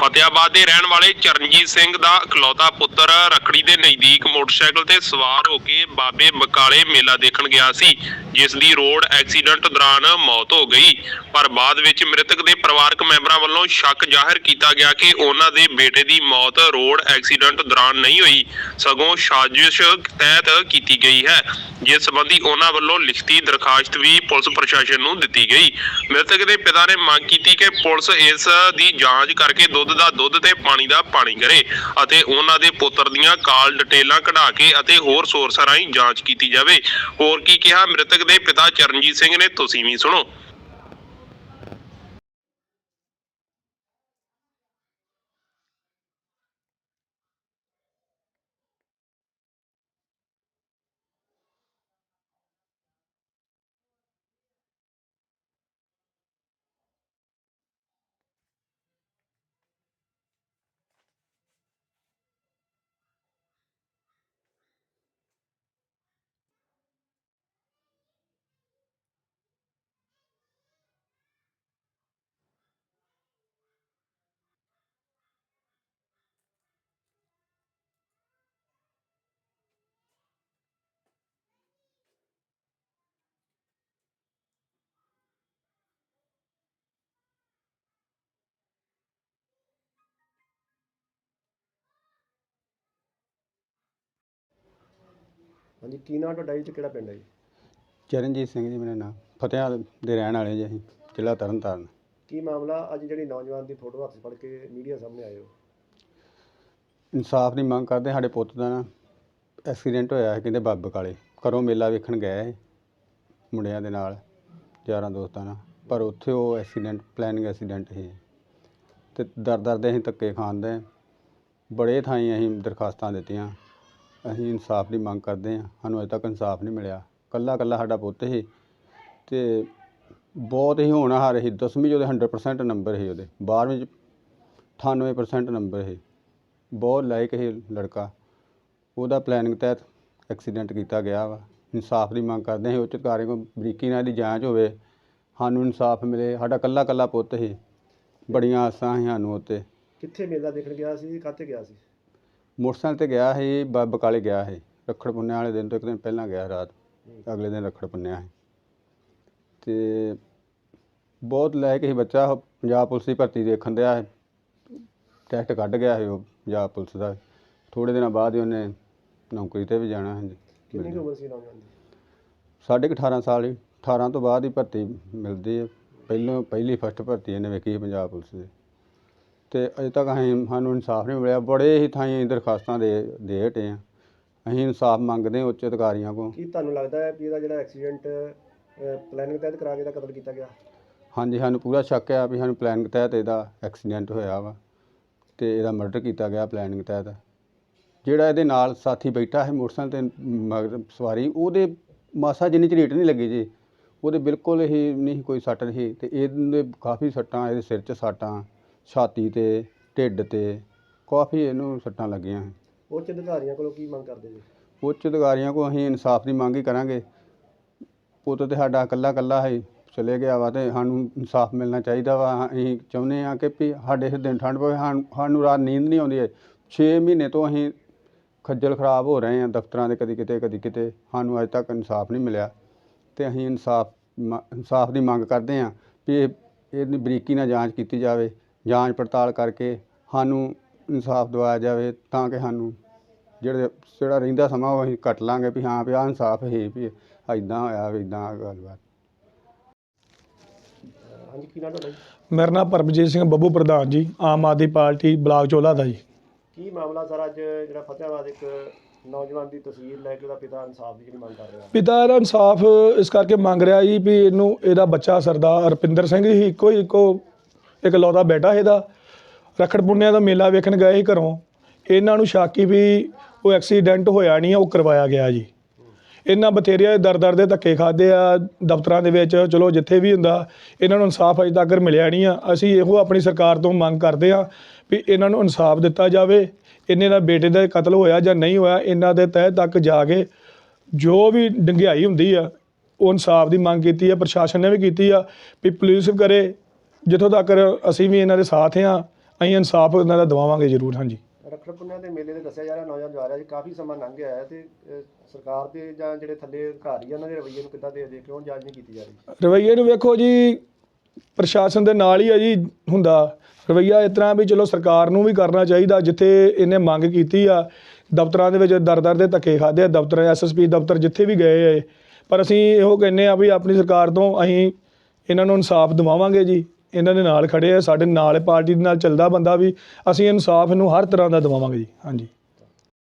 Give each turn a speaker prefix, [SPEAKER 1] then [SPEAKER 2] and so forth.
[SPEAKER 1] ਫਤਿਆਬਾਦ ਦੇ ਰਹਿਣ ਵਾਲੇ ਚਰਨਜੀਤ ਸਿੰਘ ਦਾ ਇਕਲੌਤਾ ਪੁੱਤਰ ਰਖੜੀ ਦੇ ਨਜ਼ਦੀਕ ਮੋਟਰਸਾਈਕਲ ਤੇ ਸਵਾਰ ਹੋ ਕੇ ਬਾਬੇ ਬਕਾਲੇ ਮੇਲਾ ਦੇਖਣ ਗਿਆ ਸੀ, ਜਿਸ ਦੀ ਰੋਡ ਐਕਸੀਡੈਂਟ ਦੌਰਾਨ ਮੌਤ ਹੋ ਗਈ। ਪਰ ਬਾਅਦ ਵਿੱਚ ਮ੍ਰਿਤਕ ਦੇ ਪਰਿਵਾਰਕ ਮੈਂਬਰਾਂ ਵੱਲੋਂ ਸ਼ੱਕ ਜ਼ਾਹਿਰ ਕੀਤਾ ਗਿਆ ਕਿ ਉਹਨਾਂ ਦੇ ਬੇਟੇ ਦੀ ਮੌਤ ਰੋਡ ਐਕਸੀਡੈਂਟ ਦੌਰਾਨ ਨਹੀਂ ਹੋਈ, ਸਗੋਂ ਸਾਜ਼ਿਸ਼ ਤਹਿਤ ਕੀਤੀ ਗਈ ਹੈ, ਜਿਸ ਸੰਬੰਧੀ ਉਹਨਾਂ ਵੱਲੋਂ ਲਿਖਤੀ ਦਰਖਾਸਤ ਵੀ ਪੁਲਿਸ ਪ੍ਰਸ਼ਾਸਨ ਨੂੰ ਦਿੱਤੀ ਗਈ। ਮ੍ਰਿਤਕ ਦੇ ਪਿਤਾ ਨੇ ਮੰਗ ਕੀਤੀ ਕਿ ਪੁਲਿਸ ਇਸ ਦੀ ਜਾਂਚ ਕਰਕੇ ਦੁੱਧ ਦਾ ਦੁੱਧ ਤੇ ਪਾਣੀ ਦਾ ਪਾਣੀ ਕਰੇ ਅਤੇ ਉਹਨਾਂ ਦੇ ਪੁੱਤਰ ਦੀਆਂ ਕਾਲ ਡਿਟੇਲਾਂ ਕਢਾ ਕੇ ਅਤੇ ਹੋਰ ਸੋਰਸਾਂ ਰਾਹੀਂ ਜਾਂਚ ਕੀਤੀ ਜਾਵੇ। ਹੋਰ ਕੀ ਕਿਹਾ ਮ੍ਰਿਤਕ ਦੇ ਪਿਤਾ ਚਰਨਜੀਤ ਸਿੰਘ ਨੇ, ਤੁਸੀਂ ਵੀ ਸੁਣੋ।
[SPEAKER 2] ਹਾਂਜੀ ਕੀ ਨਾਮ ਤੁਹਾਡਾ ਜੀ ਤੇ ਕਿਹੜਾ ਪਿੰਡ ਹੈ ਜੀ?
[SPEAKER 3] ਚਰਨਜੀਤ ਸਿੰਘ ਜੀ ਮੇਰਾ ਨਾਮ। ਫਤਿਆਦ ਦੇ ਰਹਿਣ ਵਾਲੇ ਜੀ ਅਸੀਂ ਜ਼ਿਲ੍ਹਾ ਤਰਨਤਾਰਨ।
[SPEAKER 2] ਕੀ ਮਾਮਲਾ? ਅੱਜ ਜਿਹੜੀ ਨੌਜਵਾਨ ਦੀ ਫੋਟੋ ਹੱਥ 'ਚ ਫੜ ਕੇ ਮੀਡੀਆ ਸਾਹਮਣੇ ਆਏ ਹੋ।
[SPEAKER 3] ਇਨਸਾਫ ਦੀ ਮੰਗ ਕਰਦੇ ਸਾਡੇ ਪੁੱਤ ਦਾ ਨਾ ਐਕਸੀਡੈਂਟ ਹੋਇਆ ਹੈ ਕਹਿੰਦੇ ਬਾਬੇ ਕਾਲੇ ਘਰੋਂ ਮੇਲਾ ਵੇਖਣ ਗਏ ਸੀ ਮੁੰਡਿਆਂ ਦੇ ਨਾਲ ਯਾਰਾਂ ਦੋਸਤਾਂ ਨਾਲ। ਪਰ ਉੱਥੇ ਉਹ ਐਕਸੀਡੈਂਟ ਪਲੈਨਿੰਗ ਐਕਸੀਡੈਂਟ ਸੀ। ਤੇ ਦਰ ਦਰ ਦੇ ਅਸੀਂ ਧੱਕੇ ਖਾਂਦੇ ਬੜੇ ਥਾਈਂ ਅਸੀਂ ਦਰਖਾਸਤਾਂ ਦਿੱਤੀਆਂ। ਅਸੀਂ ਇਨਸਾਫ ਦੀ ਮੰਗ ਕਰਦੇ ਹਾਂ। ਸਾਨੂੰ ਅਜੇ ਤੱਕ ਇਨਸਾਫ ਨਹੀਂ ਮਿਲਿਆ। ਕੱਲਾ ਕੱਲਾ ਸਾਡਾ ਪੁੱਤ ਸੀ ਤੇ ਬਹੁਤ ਹੀ ਹੋਣਹਾਰ ਸੀ। ਦਸਵੀਂ 'ਚ ਉਹਦੇ 100% ਨੰਬਰ ਸੀ ਉਹਦੇ। 12ਵੀਂ 'ਚ 98% ਨੰਬਰ ਸੀ। ਬਹੁਤ ਲਾਇਕ ਸੀ ਲੜਕਾ। ਉਹਦਾ ਪਲੈਨਿੰਗ ਤਹਿਤ ਐਕਸੀਡੈਂਟ ਕੀਤਾ ਗਿਆ ਵਾ। ਇਨਸਾਫ ਦੀ ਮੰਗ ਕਰਦੇ ਹਾਂ ਉੱਚ ਅਧਿਕਾਰੀ ਕੋਲ ਬਰੀਕੀ ਨਾਲ ਦੀ ਜਾਂਚ ਹੋਵੇ। ਸਾਨੂੰ ਇਨਸਾਫ ਮਿਲੇ। ਸਾਡਾ ਕੱਲਾ ਕੱਲਾ ਪੁੱਤ ਸੀ। ਬੜੀਆਂ ਆਸਾਂ ਸੀ ਸਾਨੂੰ ਉੱਤੇ
[SPEAKER 2] ਕਿੱਥੇ ਮੇਲਾ ਦੇਖਣ ਗਿਆ ਸੀ, ਕਾਹਤੇ ਗਿਆ ਸੀ?
[SPEAKER 3] ਮੋਟਰਸਾਈਕਲ ਤੇ ਗਿਆ ਸੀ ਬ- ਬਕਾਲੇ ਗਿਆ ਸੀ। ਰੱਖੜ ਪੁੰਨਿਆ ਵਾਲੇ ਦਿਨ ਤੋਂ ਇੱਕ ਦਿਨ ਪਹਿਲਾਂ ਗਿਆ ਰਾਤ। ਅਗਲੇ ਦਿਨ ਰੱਖੜ ਪੁੰਨਿਆ ਸੀ। ਤੇ ਬਹੁਤ ਲਾਇਕ ਸੀ ਬੱਚਾ ਉਹ ਪੰਜਾਬ ਪੁਲਿਸ ਦੀ ਭਰਤੀ ਦੇਖਣ ਦਿਆ ਹੈ ਟੈਸਟ ਕੱਢ ਗਿਆ ਸੀ ਉਹ ਪੰਜਾਬ ਪੁਲਿਸ ਦਾ। ਥੋੜੇ ਦਿਨਾਂ ਬਾਅਦ ਹੀ ਉਹਨੇ ਨੌਕਰੀ ਤੇ ਵੀ ਜਾਣਾ ਹੈ
[SPEAKER 2] ਕਿੰਨੀ ਕੁ ਉਮਰ ਸੀ ਨੌਜਵਾਨ ਦੀ?
[SPEAKER 3] ਸਾਢੇ ਕੁ 18 ਸਾਲ ਹੀ 18 ਤੋਂ ਬਾਅਦ ਹੀ ਭਰਤੀ ਮਿਲਦੀ ਹੈ। ਪਹਿਲੋਂ ਪਹਿਲੀ ਫਸਟ ਭਰਤੀ ਇਹਨੇ ਵੇਖੀ ਸੀ ਪੰਜਾਬ ਪੁਲਿਸ ਦੀ। ਤੇ ਅਜੇ ਤੱਕ ਅਸੀਂ ਸਾਨੂੰ ਇਨਸਾਫ ਨਹੀਂ ਮਿਲਿਆ। ਬੜੇ ਹੀ ਥਾਈਂ ਦਰਖਾਸਤਾਂ ਦੇ ਦੇ ਹਟੇ ਆ। ਅਸੀਂ ਇਨਸਾਫ ਮੰਗਦੇ ਹਾਂ ਉੱਚ ਅਧਿਕਾਰੀਆਂ ਕੋਲ।
[SPEAKER 2] ਕੀ ਤੁਹਾਨੂੰ ਲੱਗਦਾ ਹੈ ਵੀ ਇਹਦਾ ਜਿਹੜਾ ਐਕਸੀਡੈਂਟ ਪਲੈਨਿੰਗ ਤਹਿਤ ਕਰਾ ਕੇ ਦਾ ਕਤਲ ਕੀਤਾ ਗਿਆ?
[SPEAKER 3] ਹਾਂਜੀ ਸਾਨੂੰ ਪੂਰਾ ਸ਼ੱਕ ਆ ਵੀ ਸਾਨੂੰ ਪਲੈਨਿੰਗ ਤਹਿਤ ਇਹਦਾ ਐਕਸੀਡੈਂਟ ਹੋਇਆ ਵਾ ਤੇ ਇਹਦਾ ਮਰਡਰ ਕੀਤਾ ਗਿਆ ਪਲੈਨਿੰਗ ਤਹਿਤ। ਜਿਹੜਾ ਇਹਦੇ ਨਾਲ ਸਾਥੀ ਬੈਠਾ ਹੈ ਮੋਟਰਸਾਈਕਲ ਤੇ ਮਗਰ ਸਵਾਰੀ ਉਹਦੇ ਮਾਸਾ ਜਿੰਨੀ ਝਰੀਟ ਨਹੀਂ ਲੱਗੀ ਜੀ। ਉਹਦੇ ਬਿਲਕੁਲ ਹੀ ਨਹੀਂ ਕੋਈ ਸੱਟ ਨਹੀਂ ਤੇ ਇਹਦੇ ਕਾਫੀ ਸੱਟਾਂ ਇਹਦੇ ਸਿਰ 'ਚ ਸੱਟਾਂ ਛਾਤੀ ਤੇ ਢਿੱਡ ਤੇ ਕਾਫੀ ਇਹਨੂੰ ਸੱਟਾਂ ਲੱਗੀਆਂ
[SPEAKER 2] ਉੱਚ ਅਧਿਕਾਰੀਆਂ ਕੋਲੋਂ ਕੀ ਮੰਗ ਕਰਦੇ ਜੀ?
[SPEAKER 3] ਉੱਚ ਅਧਿਕਾਰੀਆਂ ਕੋਲ ਅਸੀਂ ਇਨਸਾਫ ਦੀ ਮੰਗ ਹੀ ਕਰਾਂਗੇ। ਪੁੱਤ ਤੇ ਸਾਡਾ ਇਕੱਲਾ ਇਕੱਲਾ ਹੈ ਚਲੇ ਗਿਆ ਵਾ ਤੇ ਸਾਨੂੰ ਇਨਸਾਫ ਮਿਲਣਾ ਚਾਹੀਦਾ ਵਾ। ਅਸੀਂ ਚਾਹੁੰਦੇ ਹਾਂ ਕਿ ਵੀ ਸਾਡੇ ਇਸ ਦਿਨ ਠੰਡ ਪਵੇ ਸਾਨੂੰ ਸਾਨੂੰ ਰਾਤ ਨੀਂਦ ਨਹੀਂ ਆਉਂਦੀ ਹੈ। 6 ਮਹੀਨੇ ਤੋਂ ਅਸੀਂ ਖੱਜਲ ਖਰਾਬ ਹੋ ਰਹੇ ਹਾਂ ਦਫ਼ਤਰਾਂ ਦੇ ਕਦੀ ਕਿਤੇ ਕਦੀ ਕਿਤੇ। ਸਾਨੂੰ ਅਜੇ ਤੱਕ ਇਨਸਾਫ ਨਹੀਂ ਮਿਲਿਆ ਤੇ ਅਸੀਂ ਇਨਸਾਫ ਇਨਸਾਫ ਦੀ ਮੰਗ ਕਰਦੇ ਹਾਂ ਵੀ ਇਹ ਇਹਦੀ ਬਰੀਕੀ ਨਾਲ ਜਾਂਚ ਕੀਤੀ ਜਾਵੇ। ਜਾਂਚ ਪੜਤਾਲ ਕਰਕੇ ਸਾਨੂੰ ਇਨਸਾਫ ਦਿਵਾਇਆ ਜਾਵੇ ਤਾਂ ਕਿ ਸਾਨੂੰ ਜਿਹੜੇ ਜਿਹੜਾ ਰਹਿੰਦਾ ਸਮਾਂ ਉਹ ਅਸੀਂ ਕੱਟ ਲਾਂਗੇ ਵੀ ਹਾਂ ਵੀ ਆਹ ਇਨਸਾਫ ਹੈ ਵੀ ਇਦਾਂ ਹੋਇਆ ਵੀ ਇਦਾਂ ਗੱਲਬਾਤ।
[SPEAKER 2] ਹਾਂਜੀ ਕੀ ਨਾਮ ਤੁਹਾਡਾ ਜੀ?
[SPEAKER 4] ਮੇਰਾ ਨਾਮ ਪਰਮਜੀਤ ਸਿੰਘ ਬੱਬੂ ਪ੍ਰਧਾਨ ਜੀ ਆਮ ਆਦਮੀ ਪਾਰਟੀ ਬਲਾਕ ਚੋਲਾ ਦਾ ਜੀ।
[SPEAKER 2] ਕੀ ਮਾਮਲਾ ਸਰ ਅੱਜ ਜਿਹੜਾ ਫਤਿਆਬਾਦ ਇੱਕ ਨੌਜਵਾਨ ਦੀ ਤਸਵੀਰ ਲੈ ਕੇ ਉਹਦਾ ਪਿਤਾ ਇਨਸਾਫ ਦੀ ਜਿਹੜੀ ਮੰਗ ਕਰ ਰਿਹਾ?
[SPEAKER 4] ਪਿਤਾ ਇਹਦਾ ਇਨਸਾਫ ਇਸ ਕਰਕੇ ਮੰਗ ਰਿਹਾ ਜੀ ਵੀ ਇਹਨੂੰ ਇਹਦਾ ਬੱਚਾ ਸਰਦਾਰ ਰਪਿੰਦਰ ਸਿੰਘ ਹੀ ਇੱਕੋ ਹੀ ਇੱਕੋ ਇੱਕ ਲੌਦਾ ਬੇਟਾ ਇਹਦਾ। ਰਖੜ ਪੁੰਨਿਆ ਦਾ ਮੇਲਾ ਵੇਖਣ ਗਏ ਸੀ ਘਰੋਂ। ਇਹਨਾਂ ਨੂੰ ਸ਼ੱਕ ਵੀ ਉਹ ਐਕਸੀਡੈਂਟ ਹੋਇਆ ਨਹੀਂ ਆ, ਉਹ ਕਰਵਾਇਆ ਗਿਆ ਜੀ। ਇਹਨਾਂ ਬਥੇਰੇ ਦਰ ਦਰ ਦੇ ਧੱਕੇ ਖਾਦੇ ਆ, ਦਫ਼ਤਰਾਂ ਦੇ ਵਿੱਚ, ਚਲੋ ਜਿੱਥੇ ਵੀ ਹੁੰਦਾ, ਇਹਨਾਂ ਨੂੰ ਇਨਸਾਫ ਅਜੇ ਤੱਕ ਮਿਲਿਆ ਨਹੀਂ ਆ। ਅਸੀਂ ਇਹੋ ਆਪਣੀ ਸਰਕਾਰ ਤੋਂ ਮੰਗ ਕਰਦੇ ਆ ਵੀ ਇਹਨਾਂ ਨੂੰ ਇਨਸਾਫ ਦਿੱਤਾ ਜਾਵੇ। ਇਹਨਾਂ ਦਾ ਬੇਟੇ ਦਾ ਕਤਲ ਹੋਇਆ ਜਾਂ ਨਹੀਂ ਹੋਇਆ, ਇਹਨਾਂ ਦੇ ਤਹਿ ਤੱਕ ਜਾ ਕੇ ਜੋ ਵੀ ਡੰਗਿਆਈ ਹੁੰਦੀ ਆ, ਉਹ ਇਨਸਾਫ ਦੀ ਮੰਗ ਕੀਤੀ ਆ, ਪ੍ਰਸ਼ਾਸਨ ਨੇ ਵੀ ਕੀਤੀ ਆ ਵੀ ਪੁਲਿਸ ਕਰੇ। ਜਿੱਥੋਂ ਤੱਕ ਅਸੀਂ ਵੀ ਇਹਨਾਂ ਦੇ ਸਾਥ ਆ ਅਸੀਂ ਇਨਸਾਫ ਇਹਨਾਂ ਦਾ ਦਿਵਾਵਾਂਗੇ ਜ਼ਰੂਰ ਹਾਂਜੀ।
[SPEAKER 2] ਰੱਖੜ ਪੁੰਨਿਆ ਦੇ ਮੇਲੇ ਦੇ ਦੱਸਿਆ ਜਾ ਰਿਹਾ ਨੌਜਵਾਨ ਜਾ ਰਿਹਾ ਜੀ ਕਾਫੀ ਸਮਾਂ ਲੰਘ ਗਿਆ ਹੈ ਤੇ ਅਹ, ਸਰਕਾਰ ਦੇ ਜਾਂ ਜਿਹੜੇ ਥੱਲੇ ਅਧਿਕਾਰੀ ਆ ਉਹਨਾਂ ਦੇ ਰਵੱਈਏ ਨੂੰ ਕਿੱਦਾਂ ਦੇਖਦੇ ਕਿਉਂ ਜਾਂਚ ਨਹੀਂ ਕੀਤੀ ਜਾ ਰਹੀ?
[SPEAKER 4] ਰਵੱਈਏ ਨੂੰ ਵੇਖੋ ਜੀ ਪ੍ਰਸ਼ਾਸਨ ਦੇ ਨਾਲ ਹੀ ਆ ਜੀ ਹੁੰਦਾ। ਰਵੱਈਆ ਇਸ ਤਰ੍ਹਾਂ ਵੀ ਚਲੋ ਸਰਕਾਰ ਨੂੰ ਵੀ ਕਰਨਾ ਚਾਹੀਦਾ ਜਿੱਥੇ ਇਹਨੇ ਮੰਗ ਕੀਤੀ ਆ ਦਫ਼ਤਰਾਂ ਦੇ ਵਿੱਚ ਦਰ ਦਰ ਦੇ ਧੱਕੇ ਖਾਦੇ ਆ ਦਫ਼ਤਰ ਐਸਐਸਪੀ ਦਫ਼ਤਰ ਜਿੱਥੇ ਵੀ ਗਏ ਆ ਪਰ ਅਸੀਂ ਇਹੋ ਕਹਿੰਨੇ ਆ ਵੀ ਆਪਣੀ ਸਰਕਾਰ ਤੋਂ ਅਸੀਂ ਇਹਨਾਂ ਨੂੰ ਇਨਸਾਫ ਦਿਵਾਵਾਂਗੇ ਜੀ। ਇਹਨਾਂ ਦੇ ਨਾਲ ਖੜ੍ਹੇ ਆ, ਸਾਡੇ ਨਾਲ ਪਾਰਟੀ ਦੇ ਨਾਲ ਚੱਲਦਾ ਬੰਦਾ ਵੀ, ਅਸੀਂ ਇਨਸਾਫ ਇਹਨੂੰ ਹਰ ਤਰ੍ਹਾਂ ਦਾ ਦਿਵਾਵਾਂਗੇ ਜੀ। ਹਾਂਜੀ।